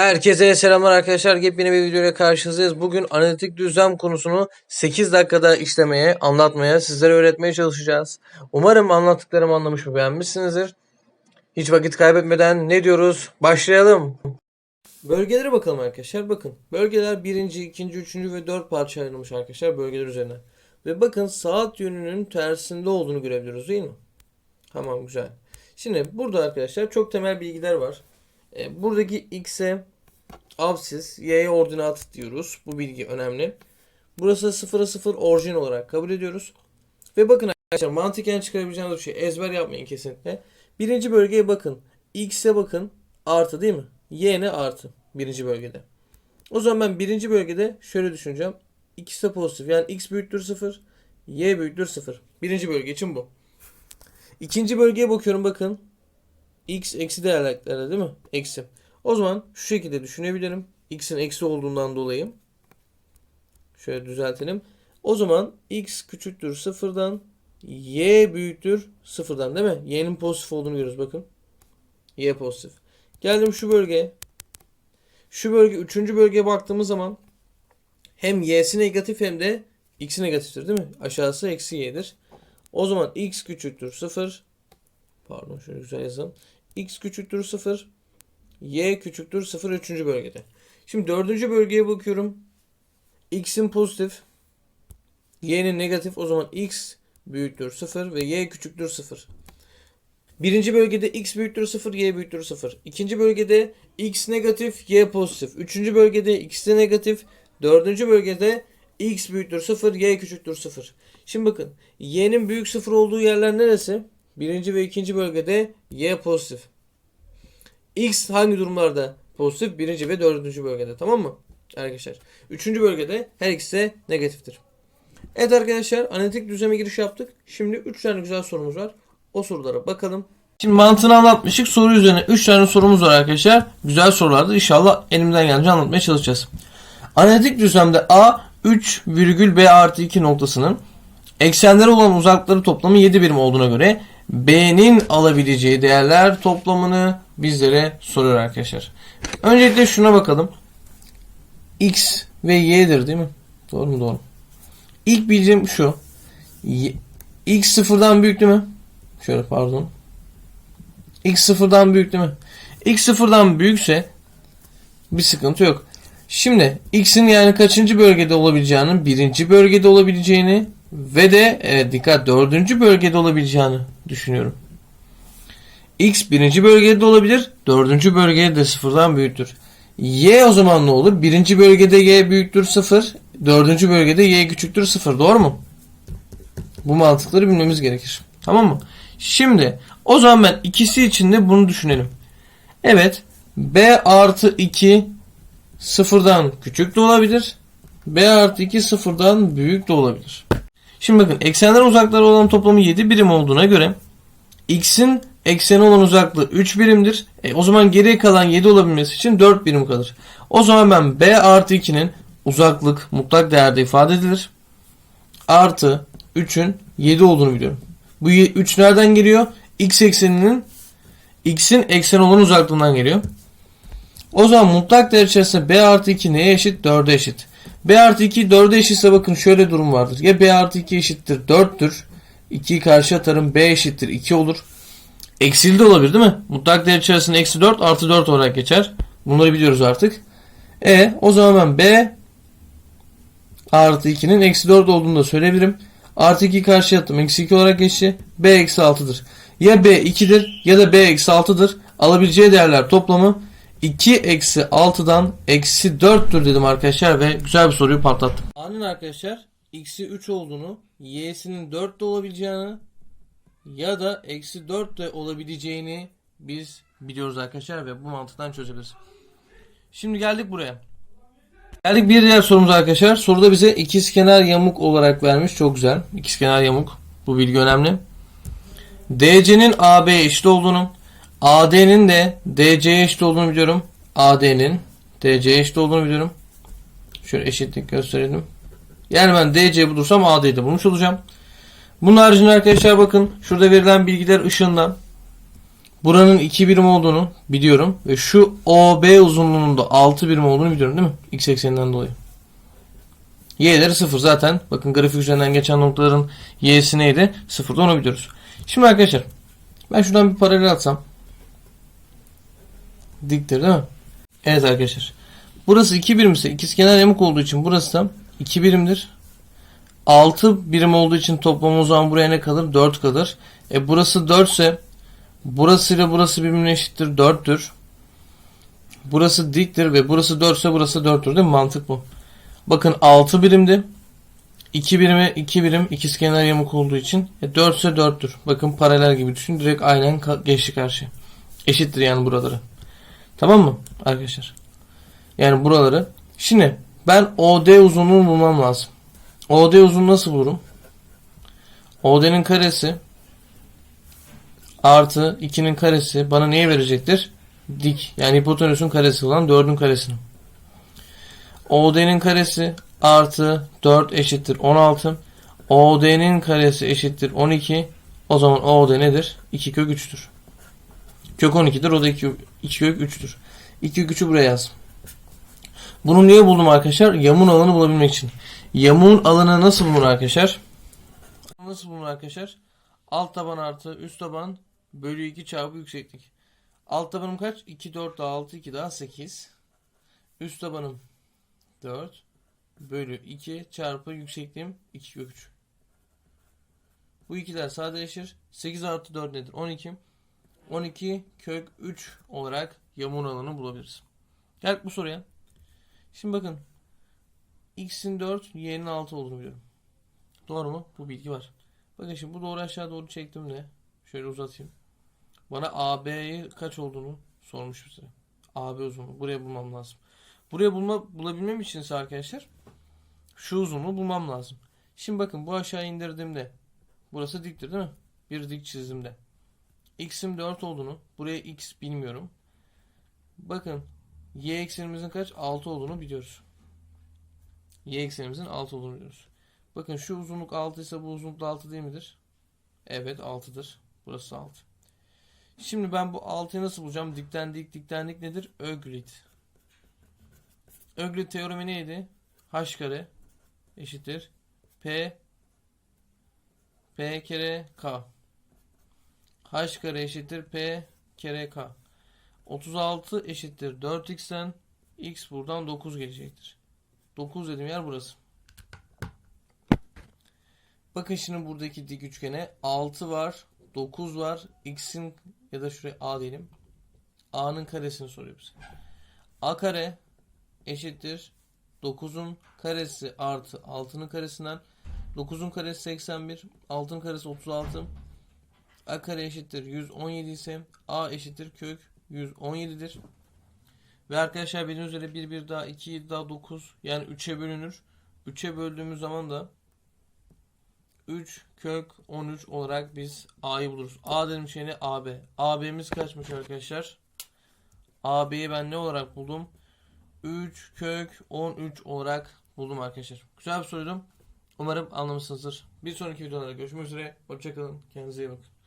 Herkese selamlar arkadaşlar. Yepyeni bir videoyla karşınızdayız. Bugün analitik düzlem konusunu 8 dakikada işlemeye, anlatmaya, sizlere öğretmeye çalışacağız. Umarım anlattıklarımı anlamış ve beğenmişsinizdir. Hiç vakit kaybetmeden ne diyoruz? Başlayalım. Bölgelere bakalım arkadaşlar. Bakın bölgeler 1. 2. 3. ve 4 parça ayrılmış arkadaşlar bölgeler üzerine. Ve bakın saat yönünün tersinde olduğunu görebiliyoruz değil mi? Tamam güzel. Şimdi burada arkadaşlar çok temel bilgiler var. E, buradaki x'e absis, y'ye ordinat diyoruz. Bu bilgi önemli. Burası 0'a 0 orijin olarak kabul ediyoruz. Ve bakın arkadaşlar mantıken çıkarabileceğiniz bir şey. Ezber yapmayın kesinlikle. Birinci bölgeye bakın. X'e bakın. Artı değil mi? Y ne artı. Birinci bölgede. O zaman ben birinci bölgede şöyle düşüneceğim. X de pozitif. Yani x büyüktür 0. Y büyüktür 0. Birinci bölge için bu. İkinci bölgeye bakıyorum bakın. X eksi değerlerde değil mi? Eksi. O zaman şu şekilde düşünebilirim. X'in eksi olduğundan dolayı. Şöyle düzeltelim. O zaman X küçüktür sıfırdan. Y büyüktür sıfırdan değil mi? Y'nin pozitif olduğunu görüyoruz bakın. Y pozitif. Geldim şu bölgeye. Şu bölge üçüncü bölgeye baktığımız zaman hem y'si negatif hem de x'i negatiftir değil mi? Aşağısı eksi y'dir. O zaman x küçüktür 0. Pardon şöyle güzel yazalım. x küçüktür 0. y küçüktür 0 üçüncü bölgede. Şimdi dördüncü bölgeye bakıyorum. x'in pozitif. y'nin negatif. O zaman x büyüktür 0 ve y küçüktür 0. Birinci bölgede x büyüktür 0, y büyüktür 0. İkinci bölgede x negatif, y pozitif. Üçüncü bölgede x de negatif. Dördüncü bölgede x büyüktür 0, y küçüktür 0. Şimdi bakın y'nin büyük 0 olduğu yerler neresi? Birinci ve ikinci bölgede y pozitif. X hangi durumlarda pozitif? Birinci ve dördüncü bölgede tamam mı? Arkadaşlar. Üçüncü bölgede her ikisi negatiftir. Evet arkadaşlar analitik düzleme giriş yaptık. Şimdi 3 tane güzel sorumuz var. O sorulara bakalım. Şimdi mantığını anlatmıştık. Soru üzerine 3 tane sorumuz var arkadaşlar. Güzel sorulardı. İnşallah elimden gelince anlatmaya çalışacağız. Analitik düzlemde A 3 virgül B artı 2 noktasının eksenlere olan uzaklıkları toplamı 7 birim olduğuna göre B'nin alabileceği değerler toplamını bizlere soruyor arkadaşlar. Öncelikle şuna bakalım. X ve Y'dir değil mi? Doğru mu? Doğru. İlk bildiğim şu. X sıfırdan büyük değil mi? Şöyle pardon. X sıfırdan büyük değil mi? X sıfırdan büyükse bir sıkıntı yok. Şimdi x'in yani kaçıncı bölgede olabileceğini, birinci bölgede olabileceğini ve de evet, dikkat dördüncü bölgede olabileceğini düşünüyorum. X birinci bölgede de olabilir, dördüncü bölgede de sıfırdan büyüktür. Y o zaman ne olur? Birinci bölgede Y büyüktür sıfır, dördüncü bölgede Y küçüktür sıfır. Doğru mu? Bu mantıkları bilmemiz gerekir. Tamam mı? Şimdi o zaman ben ikisi için de bunu düşünelim. Evet B artı 2 sıfırdan küçük de olabilir. B artı 2 sıfırdan büyük de olabilir. Şimdi bakın eksenler uzakları olan toplamı 7 birim olduğuna göre x'in ekseni olan uzaklığı 3 birimdir. E, o zaman geriye kalan 7 olabilmesi için 4 birim kalır. O zaman ben B artı 2'nin uzaklık mutlak değerde ifade edilir. Artı 3'ün 7 olduğunu biliyorum. Bu 3 nereden geliyor? X ekseninin x'in eksen olan uzaklığından geliyor. O zaman mutlak değer içerisinde b artı 2 neye eşit? 4'e eşit. B artı 2 4'e eşitse bakın şöyle durum vardır. Ya b artı 2 eşittir 4'tür. 2'yi karşı atarım b eşittir 2 olur. Eksili de olabilir değil mi? Mutlak değer içerisinde eksi 4 artı 4 olarak geçer. Bunları biliyoruz artık. E o zaman ben b artı 2'nin eksi 4 olduğunu da söyleyebilirim. Artı 2 karşı attım. Eksi 2 olarak geçti. B eksi 6'dır. Ya B 2'dir ya da B eksi 6'dır. Alabileceği değerler toplamı 2 eksi 6'dan eksi 4'tür dedim arkadaşlar ve güzel bir soruyu patlattım. A'nın arkadaşlar x'i 3 olduğunu, y'sinin 4 de olabileceğini ya da eksi 4 de olabileceğini biz biliyoruz arkadaşlar ve bu mantıktan çözebiliriz. Şimdi geldik buraya. Geldik bir diğer sorumuza arkadaşlar. Soruda bize ikizkenar yamuk olarak vermiş. Çok güzel. İkizkenar yamuk. Bu bilgi önemli. DC'nin AB'ye eşit olduğunu, AD'nin de DC'ye eşit olduğunu biliyorum. AD'nin DC'ye eşit olduğunu biliyorum. Şöyle eşitlik gösterelim. Yani ben DC bulursam AD'yi de bulmuş olacağım. Bunun haricinde arkadaşlar bakın şurada verilen bilgiler ışığından buranın 2 birim olduğunu biliyorum ve şu OB uzunluğunun da 6 birim olduğunu biliyorum değil mi? X ekseninden dolayı. Y'leri 0 zaten. Bakın grafik üzerinden geçen noktaların Y'si neydi? 0'da onu biliyoruz. Şimdi arkadaşlar ben şuradan bir paralel atsam. Diktir değil mi? Evet arkadaşlar. Burası 2 birimse ikizkenar yamuk olduğu için burası da 2 birimdir. 6 birim olduğu için toplam o zaman buraya ne kalır? 4 kalır. E burası 4 ise burası ile burası birbirine eşittir 4'tür. Burası diktir ve burası 4 ise burası 4'tür değil mi? Mantık bu. Bakın 6 birimdi. 2 birime 2 birim ikizkenar yamuk olduğu için e 4 ise 4'tür. Bakın paralel gibi düşün. Direkt aynen geçti karşıya. Eşittir yani buraları. Tamam mı arkadaşlar? Yani buraları. Şimdi ben OD uzunluğunu bulmam lazım. OD uzunluğu nasıl bulurum? OD'nin karesi artı 2'nin karesi bana neyi verecektir? Dik. Yani hipotenüsün karesi olan 4'ün karesini. OD'nin karesi artı 4 eşittir 16. OD'nin karesi eşittir 12. O zaman OD nedir? 2 kök 3'tür. Kök 12'dir. O da 2, 2 kök 3'tür. 2 kök 3'ü buraya yaz. Bunu niye buldum arkadaşlar? Yamun alanı bulabilmek için. Yamun alanı nasıl bulunur arkadaşlar? Nasıl bulunur arkadaşlar? Alt taban artı üst taban bölü 2 çarpı yükseklik. Alt tabanım kaç? 2, 4 daha 6, 2 daha 8. Üst tabanım 4 bölü 2 çarpı yüksekliğim 2 kök 3. Bu ikiler sadeleşir. 8 artı 4 nedir? 12. 12 kök 3 olarak yamun alanı bulabiliriz. Gel bu soruya. Şimdi bakın. X'in 4, Y'nin 6 olduğunu biliyorum. Doğru mu? Bu bilgi var. Bakın şimdi bu doğru aşağı doğru çektim de. Şöyle uzatayım. Bana AB'yi kaç olduğunu sormuş bize. AB uzunluğu. Buraya bulmam lazım. Buraya bulma, bulabilmem için ise arkadaşlar şu uzunluğu bulmam lazım. Şimdi bakın bu aşağı indirdiğimde burası diktir değil mi? Bir dik çizimde. X'im 4 olduğunu buraya X bilmiyorum. Bakın Y eksenimizin kaç? 6 olduğunu biliyoruz. Y eksenimizin 6 olduğunu biliyoruz. Bakın şu uzunluk 6 ise bu uzunluk da 6 değil midir? Evet 6'dır. Burası 6. Şimdi ben bu 6'yı nasıl bulacağım? Dikten dik dikten dik nedir? Öglit. Öglit teoremi neydi? H kare eşittir P P kere K. H kare eşittir P kere K. 36 eşittir 4x'ten x buradan 9 gelecektir. 9 dediğim yer burası. Bakın şimdi buradaki dik üçgene 6 var, 9 var. X'in ya da şuraya A diyelim. A'nın karesini soruyor bize. A kare eşittir 9'un karesi artı 6'nın karesinden 9'un karesi 81, 6'nın karesi 36. A kare eşittir 117 ise A eşittir kök 117'dir. Ve arkadaşlar bildiğiniz üzere 1 1 daha 2 7 daha 9 yani 3'e bölünür. 3'e böldüğümüz zaman da 3 kök 13 olarak biz A'yı buluruz. A dedim şey ne? AB. AB'miz kaçmış arkadaşlar? AB'yi ben ne olarak buldum? 3 kök 13 olarak buldum arkadaşlar. Güzel bir soruydu. Umarım anlamışsınızdır. Bir sonraki videolarda görüşmek üzere. Hoşçakalın. Kendinize iyi bakın.